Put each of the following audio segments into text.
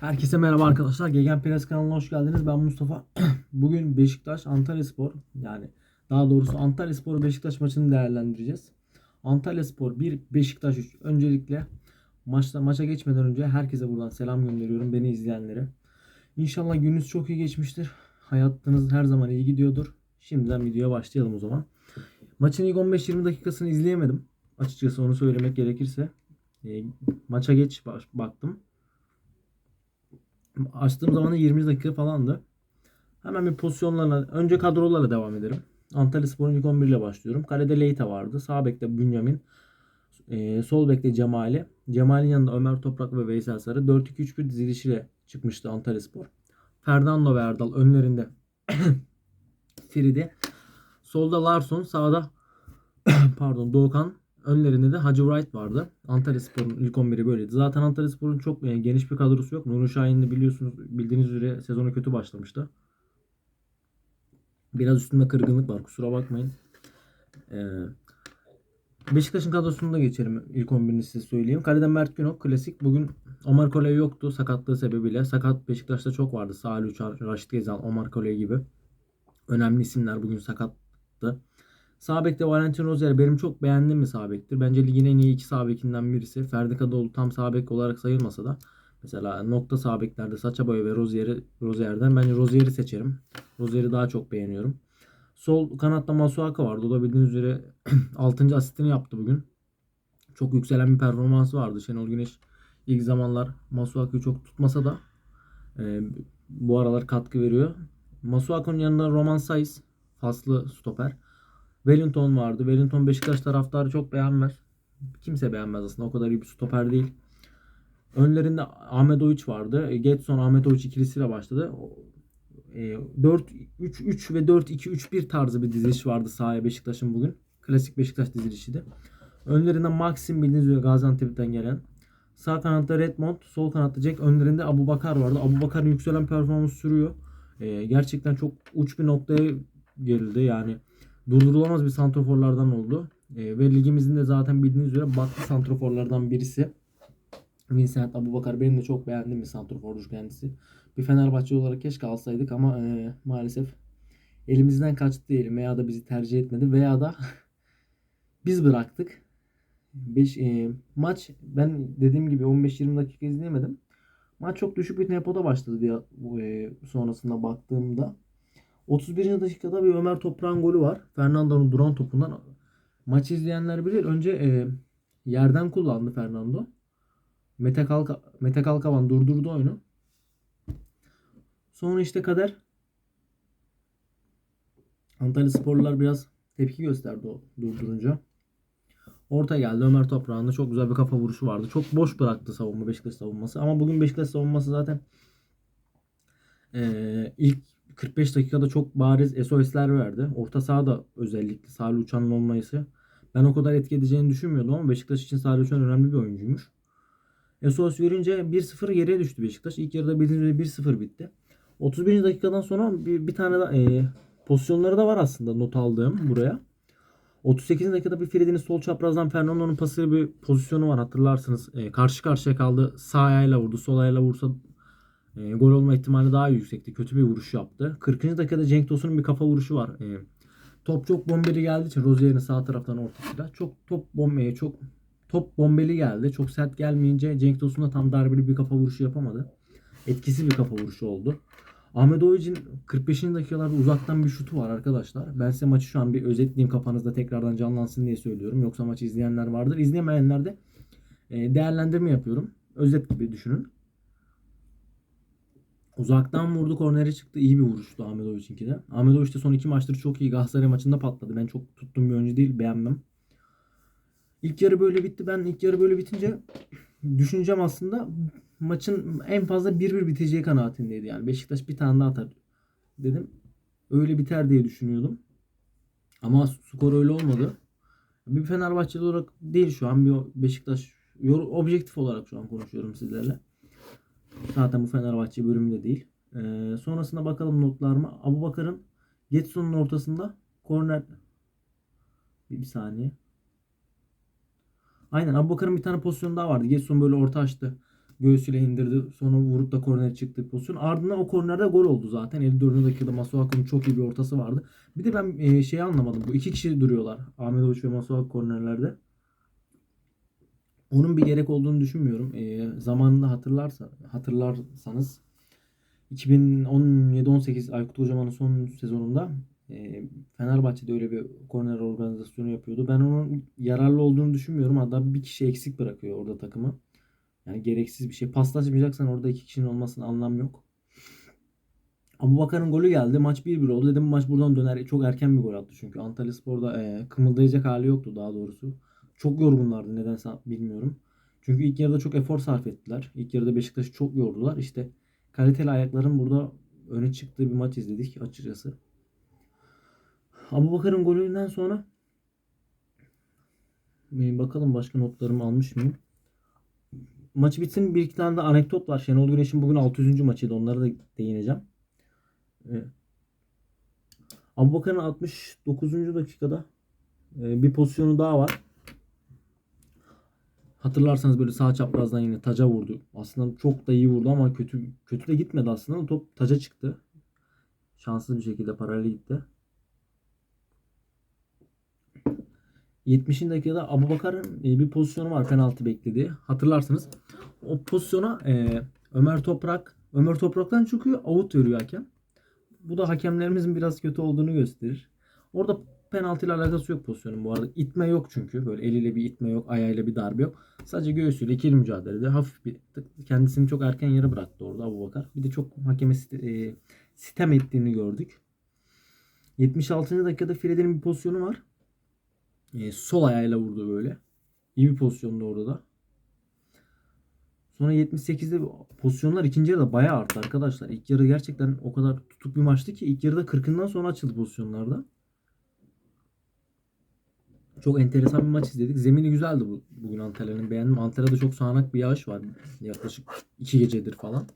Herkese merhaba arkadaşlar. Gegen Press kanalına hoş geldiniz. Ben Mustafa. Bugün Beşiktaş Antalyaspor yani daha doğrusu Antalyaspor Beşiktaş maçını değerlendireceğiz. Antalyaspor 1 Beşiktaş 3. Öncelikle maçta maça geçmeden önce herkese buradan selam gönderiyorum beni izleyenlere. İnşallah gününüz çok iyi geçmiştir. Hayatınız her zaman iyi gidiyordur. Şimdiden videoya başlayalım o zaman. Maçın ilk 15-20 dakikasını izleyemedim. Açıkçası onu söylemek gerekirse. E, maça geç baktım. Açtığım zaman da 20 dakika falandı. Hemen bir pozisyonlarla önce kadrolarla devam ederim. Antalya Spor'un ilk 11 ile başlıyorum. Kalede Leyta vardı. Sağ bekte Bünyamin. Ee, sol bekte Cemali. Cemal'in yanında Ömer Toprak ve Veysel Sarı. 4-2-3-1 dizilişiyle çıkmıştı Antalya Spor. Fernando ve Erdal önlerinde Fridi. Solda Larson, sağda pardon Doğukan, önlerinde de Hacı Wright vardı. Antalya Spor'un ilk 11'i böyleydi. Zaten Antalya Spor'un çok geniş bir kadrosu yok. Nuri Şahin de biliyorsunuz bildiğiniz üzere sezonu kötü başlamıştı. Biraz üstünde kırgınlık var kusura bakmayın. Ee, Beşiktaş'ın kadrosunu da geçelim. İlk 11'ini size söyleyeyim. Kalede Mert Günok klasik. Bugün Omar Koley yoktu sakatlığı sebebiyle. Sakat Beşiktaş'ta çok vardı. Salih Uçar, Raşit Gezal, Omar Koley gibi. Önemli isimler bugün sakattı. Sağ bekte Valentin Rozier benim çok beğendiğim bir sağ bektir. Bence ligin en iyi iki sağ bekinden birisi. Ferdi Kadıoğlu tam sağ bek olarak sayılmasa da mesela nokta sağ beklerde Saça Boy ve Rozier'i Rozier'den bence Rozier'i seçerim. Rozier'i daha çok beğeniyorum. Sol kanatta Masuaka vardı. O da bildiğiniz üzere 6. asistini yaptı bugün. Çok yükselen bir performansı vardı. Şenol Güneş ilk zamanlar Masuaka'yı çok tutmasa da e, bu aralar katkı veriyor. Masuaka'nın yanında Roman Saiz faslı stoper. Wellington vardı. Wellington Beşiktaş taraftarı çok beğenmez. Kimse beğenmez aslında. O kadar iyi bir stoper değil. Önlerinde Ahmet Oğuç vardı. Getson Ahmet Oğuç ikilisiyle başladı. O- e, 4-3-3 ve 4-2-3-1 tarzı bir diziliş vardı sahaya Beşiktaş'ın bugün. Klasik Beşiktaş dizilişiydi. Önlerinde Maxim bildiğiniz üzere Gaziantep'ten gelen. Sağ kanatta Redmond, sol kanatta Jack. Önlerinde Abu Bakar vardı. Abu Bakar'ın yükselen performansı sürüyor. E, gerçekten çok uç bir noktaya geldi. Yani durdurulamaz bir santroforlardan oldu. E, ve ligimizin de zaten bildiğiniz üzere baklı santroforlardan birisi. Vincent Abubakar benim de çok beğendiğim bir santrofordur kendisi. Bir Fenerbahçe olarak keşke alsaydık ama e, maalesef elimizden kaçtı diyelim veya da bizi tercih etmedi veya da biz bıraktık. Beş, e, maç ben dediğim gibi 15-20 dakika izleyemedim. Maç çok düşük bir tempoda başladı diye e, sonrasında baktığımda. 31. dakikada bir Ömer Toprak'ın golü var. Fernando'nun duran topundan. Maç izleyenler bilir. Önce e, yerden kullandı Fernando. Mete, Kalka, Mete Kalkavan durdurdu oyunu. Sonra işte kader. Antalya sporlular biraz tepki gösterdi o durdurunca. Orta geldi Ömer Toprak'ın da çok güzel bir kafa vuruşu vardı. Çok boş bıraktı savunma Beşiktaş savunması. Ama bugün Beşiktaş savunması zaten e, ilk 45 dakikada çok bariz SOS'ler verdi. Orta sahada özellikle Salih Uçan'ın olmayısı. Ben o kadar etki edeceğini düşünmüyordum ama Beşiktaş için Salih Uçan önemli bir oyuncuymuş. SOS verince 1-0 geriye düştü Beşiktaş. İlk yarıda bildiğiniz üzere 1-0 bitti. 31. dakikadan sonra bir, bir tane daha e, pozisyonları da var aslında not aldığım buraya. 38. dakikada bir Fred'in sol çaprazdan Fernando'nun pasıyla bir pozisyonu var hatırlarsınız. E, karşı karşıya kaldı. Sağ ayağıyla vurdu. Sol ayağıyla vursa e, gol olma ihtimali daha yüksekti. Kötü bir vuruş yaptı. 40. dakikada Cenk Tosun'un bir kafa vuruşu var. E, top çok bombeli geldiği için Rozier'in sağ taraftan ortasıyla çok top bombeye çok top bombeli geldi. Çok sert gelmeyince Cenk Tosun da tam darbeli bir kafa vuruşu yapamadı. Etkisiz bir kafa vuruşu oldu. Ahmet Oyic'in 45. dakikalarda uzaktan bir şutu var arkadaşlar. Ben size maçı şu an bir özetleyeyim kafanızda tekrardan canlansın diye söylüyorum. Yoksa maçı izleyenler vardır. İzleyemeyenler de e, değerlendirme yapıyorum. Özet gibi düşünün. Uzaktan vurdu kornere çıktı. İyi bir vuruştu Ahmet Oviç'inki de. Ahmet Oviç de son iki maçtır çok iyi. Galatasaray maçında patladı. Ben çok tuttuğum bir oyuncu değil. Beğenmem. İlk yarı böyle bitti. Ben ilk yarı böyle bitince düşüncem aslında maçın en fazla 1-1 biteceği kanaatindeydi. Yani Beşiktaş bir tane daha atar dedim. Öyle biter diye düşünüyordum. Ama skor öyle olmadı. Bir Fenerbahçeli olarak değil şu an bir Beşiktaş objektif olarak şu an konuşuyorum sizlerle. Zaten bu Fenerbahçe bölümünde değil. Ee, sonrasında bakalım notlarıma. Abu Bakar'ın Getson'un ortasında korner bir, bir saniye. Aynen Abu Bakar'ın bir tane pozisyonu daha vardı. Getson böyle orta açtı. Göğsüyle indirdi. Sonra vurup da korner çıktı pozisyon. Ardından o kornerde gol oldu zaten. 54. dakikada Masuaku'nun çok iyi bir ortası vardı. Bir de ben e, şeyi anlamadım. Bu iki kişi duruyorlar. Ahmetoviç ve Masuaku kornerlerde. Onun bir gerek olduğunu düşünmüyorum. E, zamanında hatırlarsa hatırlarsanız 2017-18 Aykut Kocaman'ın son sezonunda e, Fenerbahçe'de öyle bir korner organizasyonu yapıyordu. Ben onun yararlı olduğunu düşünmüyorum. Hatta bir kişi eksik bırakıyor orada takımı. Yani gereksiz bir şey. Paslaşmayacaksan orada iki kişinin olmasının anlamı yok. Abu Bakar'ın golü geldi. Maç 1-1 oldu. Dedim maç buradan döner. Çok erken bir gol attı çünkü. Antalya Spor'da e, kımıldayacak hali yoktu daha doğrusu. Çok yorgunlardı nedense bilmiyorum. Çünkü ilk yarıda çok efor sarf ettiler. İlk yarıda Beşiktaş'ı çok yordular. İşte kaliteli ayakların burada öne çıktığı bir maç izledik açıkçası. Abu Bakar'ın golünden sonra bakalım başka notlarımı almış mıyım? Maçı bitsin bir iki tane de anekdot var. Şenol Güneş'in bugün 600. maçıydı. Onlara da değineceğim. Ee, Abu Bakar'ın 69. dakikada e, bir pozisyonu daha var. Hatırlarsanız böyle sağ çaprazdan yine taca vurdu. Aslında çok da iyi vurdu ama kötü kötü de gitmedi aslında. Top taca çıktı. Şanssız bir şekilde paralel gitti. 70. dakikada Abu Bakar'ın e, bir pozisyonu var penaltı beklediği. Hatırlarsınız. O pozisyona e, Ömer Toprak Ömer Toprak'tan çıkıyor. Out veriyor hakem. Bu da hakemlerimizin biraz kötü olduğunu gösterir. Orada penaltı ile alakası yok pozisyonun bu arada. İtme yok çünkü. Böyle eliyle bir itme yok. Ayağıyla bir darbe yok. Sadece göğsüyle ikili mücadelede hafif bir kendisini çok erken yere bıraktı orada Abu Bakar. Bir de çok hakeme e, sitem ettiğini gördük. 76. dakikada Fred'in bir pozisyonu var. E, sol ayağıyla vurdu böyle. İyi bir pozisyonda orada da. Sonra 78'de pozisyonlar ikinci yarıda bayağı arttı arkadaşlar. İlk yarı gerçekten o kadar tutuk bir maçtı ki ilk yarıda 40'ından sonra açıldı pozisyonlarda. Çok enteresan bir maç izledik. Zemini güzeldi bu, bugün Antalya'nın. Beğendim. Antalya'da çok sağanak bir yağış var. Yaklaşık 2 gecedir falan.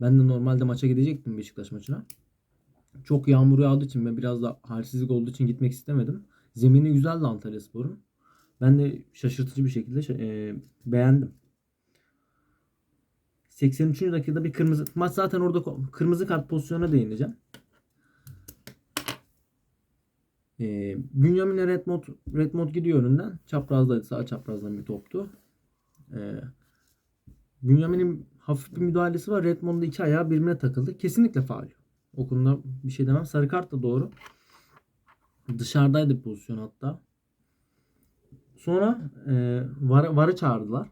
Ben de normalde maça gidecektim Beşiktaş maçına. Çok yağmur yağdığı için ve biraz da halsizlik olduğu için gitmek istemedim. Zemini güzeldi Antalya Spor'un. Ben de şaşırtıcı bir şekilde e, beğendim. 83. dakikada bir kırmızı maç zaten orada kırmızı kart pozisyonuna değineceğim. E, Bünyamin'e Redmond, Redmond gidiyor önünden. Çaprazdaydı. Sağ çaprazdan bir toptu. E, Bünyamin'in hafif bir müdahalesi var. Redmond'da iki ayağı birbirine takıldı. Kesinlikle faul. O konuda bir şey demem. Sarı kart da doğru. Dışarıdaydı pozisyon hatta. Sonra e, var, varı çağırdılar.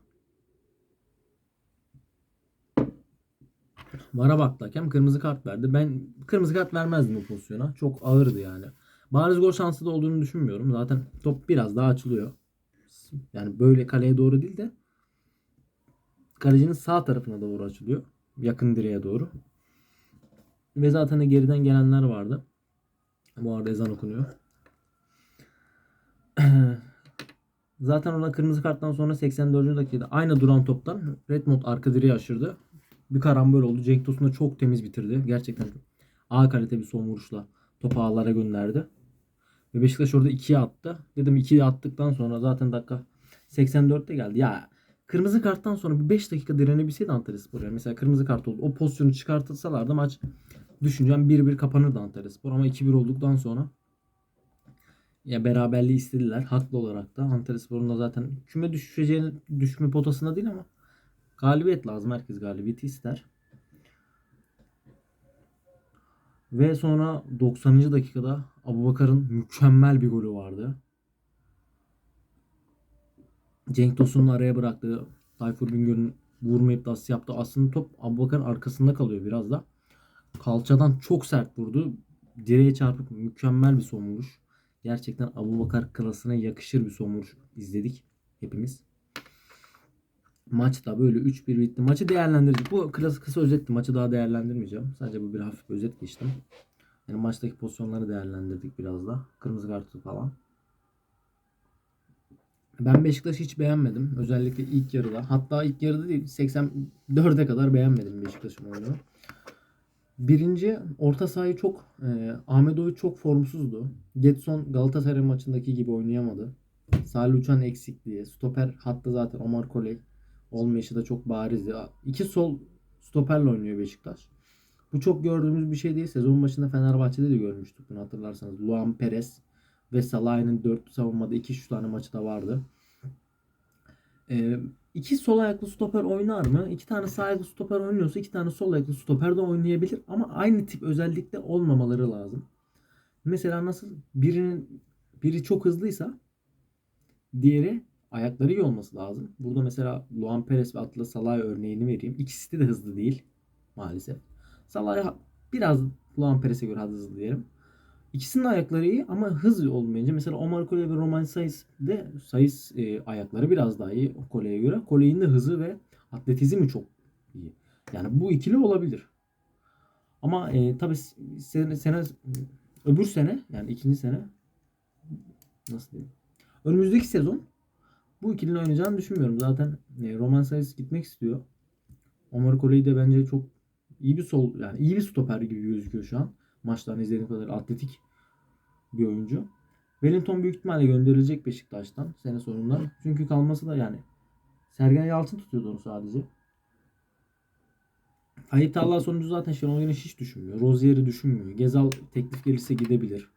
Vara baktı hakem kırmızı kart verdi. Ben kırmızı kart vermezdim bu pozisyona. Çok ağırdı yani. Bariz gol şansı da olduğunu düşünmüyorum. Zaten top biraz daha açılıyor. Yani böyle kaleye doğru değil de kalecinin sağ tarafına doğru açılıyor. Yakın direğe doğru. Ve zaten de geriden gelenler vardı. Bu arada ezan okunuyor. Zaten ona kırmızı karttan sonra 84. dakikada aynı duran toptan Redmond arka direği aşırdı. Bir karambol oldu. Cenk Tosun da çok temiz bitirdi. Gerçekten A kalite bir son vuruşla topu ağlara gönderdi. Ve Beşiktaş orada 2'ye attı. Dedim 2'ye attıktan sonra zaten dakika 84'te geldi. Ya kırmızı karttan sonra bir 5 dakika direnebilseydi Antalya Spor. Yani mesela kırmızı kart oldu. O pozisyonu çıkartılsalardı maç düşüncem 1-1 kapanırdı Antalya Spor. Ama 2-1 olduktan sonra ya beraberliği istediler. Haklı olarak da. Antalya Spor'un da zaten küme düşeceğini düşme potasında değil ama galibiyet lazım. Herkes galibiyeti ister. Ve sonra 90. dakikada Abubakar'ın mükemmel bir golü vardı. Cenk Tosun'un araya bıraktığı Tayfur Bingöl'ün vurma iddiası yaptı. Aslında top Abubakar'ın arkasında kalıyor biraz da. Kalçadan çok sert vurdu. Direğe çarpıp mükemmel bir son vuruş. Gerçekten Abu Bakar klasına yakışır bir son vuruş izledik hepimiz. Maç da böyle 3-1 bitti. Maçı değerlendirdik. Bu kısa, kısa özetti. Maçı daha değerlendirmeyeceğim. Sadece bu bir hafif bir özet geçtim. Yani maçtaki pozisyonları değerlendirdik biraz da. Kırmızı kartı falan. Ben Beşiktaş'ı hiç beğenmedim. Özellikle ilk yarıda. Hatta ilk yarıda değil 84'e kadar beğenmedim Beşiktaş'ın oyunu. Birinci orta sahayı çok e, Ahmetoviç çok formsuzdu. Getson Galatasaray maçındaki gibi oynayamadı. Salih Uçan eksikliği. Stoper hatta zaten Omar Koley. Olmayışı da çok barizdi. İki sol stoperle oynuyor Beşiktaş. Bu çok gördüğümüz bir şey değil. Sezon başında Fenerbahçe'de de görmüştük bunu hatırlarsanız. Luan Perez ve Salah'ın 4 savunmada 2 şu tane maçı da vardı. Ee, iki sol ayaklı stoper oynar mı? İki tane sağ ayaklı stoper oynuyorsa iki tane sol ayaklı stoper de oynayabilir. Ama aynı tip özellikle olmamaları lazım. Mesela nasıl birinin biri çok hızlıysa diğeri ayakları iyi olması lazım. Burada mesela Luan Perez ve Atilla Salah örneğini vereyim. İkisi de hızlı değil maalesef. Salah biraz Luan Perez'e göre hızlı diyelim. İkisinin ayakları iyi ama hız olmayınca mesela Omar Kole ve Roman Sayıs de Sayıs e, ayakları biraz daha iyi Kole'ye göre. Kole'nin de hızı ve atletizmi çok iyi. Yani bu ikili olabilir. Ama e, tabii sene, sene öbür sene yani ikinci sene nasıl diyeyim? Önümüzdeki sezon bu ikilinin oynayacağını düşünmüyorum. Zaten e, Roman Sayıs gitmek istiyor. Omar Kole'yi de bence çok iyi bir sol yani iyi bir stoper gibi gözüküyor şu an. Maçlarını izlediğim kadar atletik bir oyuncu. Wellington büyük ihtimalle gönderilecek Beşiktaş'tan sene sonunda. Çünkü kalması da yani Sergen Yalçın tutuyordu onu sadece. Tayyip Talha sonucu zaten Şenol Güneş hiç düşünmüyor. Rozier'i düşünmüyor. Gezal teklif gelirse gidebilir.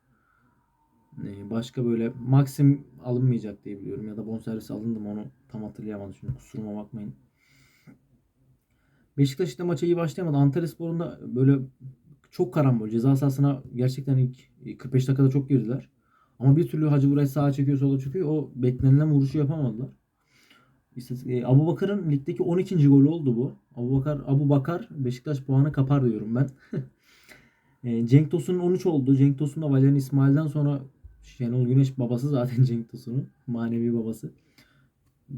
Ee, başka böyle Maxim alınmayacak diye biliyorum ya da bonservis alındı mı onu tam hatırlayamadım şimdi kusuruma bakmayın. Beşiktaş işte maça iyi başlayamadı. Antalyaspor'un da böyle çok karambol. Ceza sahasına gerçekten ilk 45 dakikada çok girdiler. Ama bir türlü Hacı Buray sağa çekiyor sola çekiyor. O beklenilen vuruşu yapamadılar. İşte e, Abu Bakar'ın ligdeki 12. golü oldu bu. Abu Bakar, Abu Bakar Beşiktaş puanı kapar diyorum ben. e, Cenk Tosun'un 13 oldu. Cenk Tosun da Valerian İsmail'den sonra Şenol Güneş babası zaten Cenk Tosun'un. Manevi babası.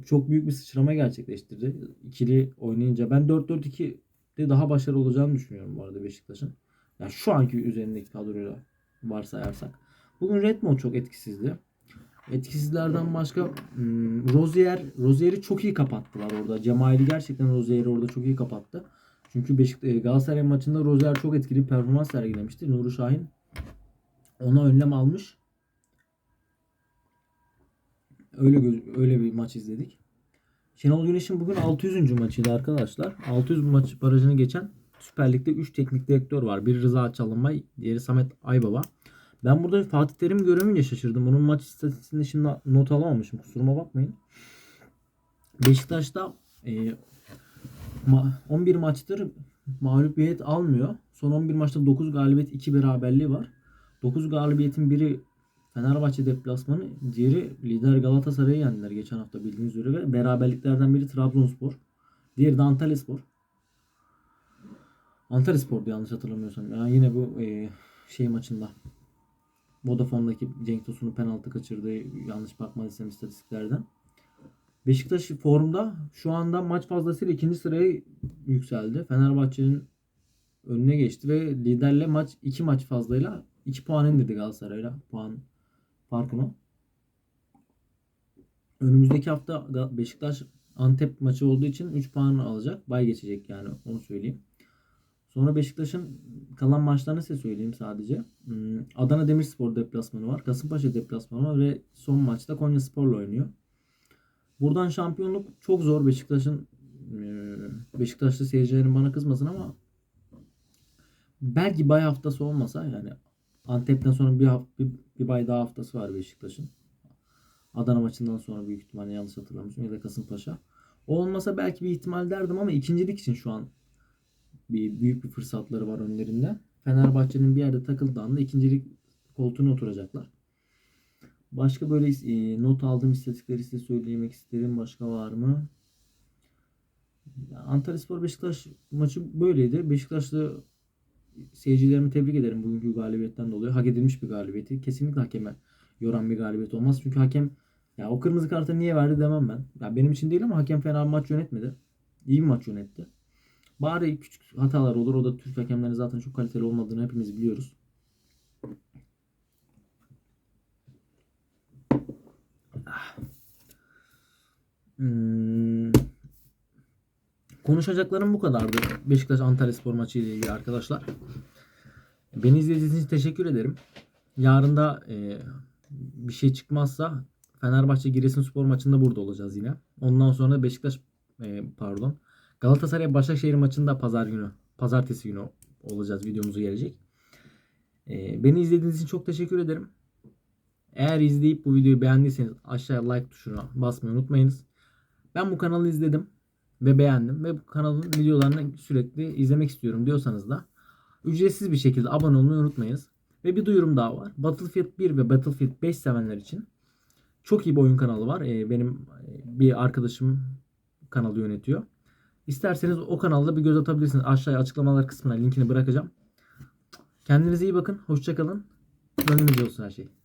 Çok büyük bir sıçrama gerçekleştirdi. İkili oynayınca. Ben 4-4-2'de daha başarılı olacağını düşünüyorum bu arada Beşiktaş'ın. Yani şu anki üzerindeki kadroyla varsayarsak. Bugün Redmond çok etkisizdi. Etkisizlerden başka hmm, Rozier, Rozier'i çok iyi kapattılar orada. Cemaili gerçekten Rozier'i orada çok iyi kapattı. Çünkü Beşiktaş Galatasaray maçında Rozier çok etkili bir performans sergilemişti. Nuri Şahin ona önlem almış. Öyle öyle bir maç izledik. Şenol Güneş'in bugün 600. maçıydı arkadaşlar. 600 maç barajını geçen Süper Lig'de 3 teknik direktör var. Biri Rıza Çalınbay, diğeri Samet Aybaba. Ben burada Fatih Terim göremeyince şaşırdım. Onun maç istatistiğinde şimdi not alamamışım. Kusuruma bakmayın. Beşiktaş'ta e, ma, 11 maçtır mağlubiyet almıyor. Son 11 maçta 9 galibiyet 2 beraberliği var. 9 galibiyetin biri Fenerbahçe deplasmanı, diğeri lider Galatasaray'ı yendiler geçen hafta bildiğiniz üzere ve beraberliklerden biri Trabzonspor. Diğeri de Antalyaspor. Antalyaspor'du yanlış hatırlamıyorsam. Yani yine bu e, şey maçında Vodafone'daki Cenk Tosun'un penaltı kaçırdığı yanlış bakmadıysam istatistiklerden. Beşiktaş formda şu anda maç fazlasıyla ikinci sıraya yükseldi. Fenerbahçe'nin önüne geçti ve liderle maç iki maç fazlayla 2 puan indirdi Galatasaray'la puan farkını. Önümüzdeki hafta Beşiktaş Antep maçı olduğu için 3 puan alacak. Bay geçecek yani onu söyleyeyim. Sonra Beşiktaş'ın kalan maçlarını size söyleyeyim sadece. Hmm, Adana Demirspor deplasmanı var. Kasımpaşa deplasmanı var ve son maçta Konya Spor'la oynuyor. Buradan şampiyonluk çok zor. Beşiktaş'ın e, Beşiktaşlı seyircilerin bana kızmasın ama belki bay haftası olmasa yani Antep'ten sonra bir, hafta, bir, bir bay daha haftası var Beşiktaş'ın. Adana maçından sonra büyük ihtimalle yanlış hatırlamışım ya da Kasımpaşa. O olmasa belki bir ihtimal derdim ama ikincilik için şu an bir büyük bir fırsatları var önlerinde. Fenerbahçe'nin bir yerde takıldığı anda ikincilik koltuğuna oturacaklar. Başka böyle e, not aldığım istatistikleri size söylemek isterim. Başka var mı? Antalya Spor Beşiktaş maçı böyleydi. Beşiktaşlı seyircilerimi tebrik ederim bugünkü galibiyetten dolayı. Hak edilmiş bir galibiyeti. Kesinlikle hakeme yoran bir galibiyet olmaz. Çünkü hakem ya o kırmızı kartı niye verdi demem ben. Ya benim için değil ama hakem fena bir maç yönetmedi. İyi bir maç yönetti. Bari küçük hatalar olur. O da Türk hakemlerin zaten çok kaliteli olmadığını hepimiz biliyoruz. Hmm. Konuşacaklarım bu kadardı. Beşiktaş Antalya Spor maçı ile ilgili arkadaşlar. Beni izlediğiniz için teşekkür ederim. Yarın da e, bir şey çıkmazsa Fenerbahçe Giresunspor maçında burada olacağız yine. Ondan sonra Beşiktaş e, pardon. Galatasaray Başakşehir maçında pazar günü, pazartesi günü olacağız. Videomuzu gelecek. E, beni izlediğiniz için çok teşekkür ederim. Eğer izleyip bu videoyu beğendiyseniz aşağıya like tuşuna basmayı unutmayınız. Ben bu kanalı izledim ve beğendim ve bu kanalın videolarını sürekli izlemek istiyorum diyorsanız da ücretsiz bir şekilde abone olmayı unutmayınız. Ve bir duyurum daha var. Battlefield 1 ve Battlefield 5 sevenler için çok iyi bir oyun kanalı var. Ee, benim e, bir arkadaşım kanalı yönetiyor. İsterseniz o kanalda bir göz atabilirsiniz. Aşağıya açıklamalar kısmına linkini bırakacağım. Kendinize iyi bakın. Hoşçakalın. Gönlünüzce olsun her şey.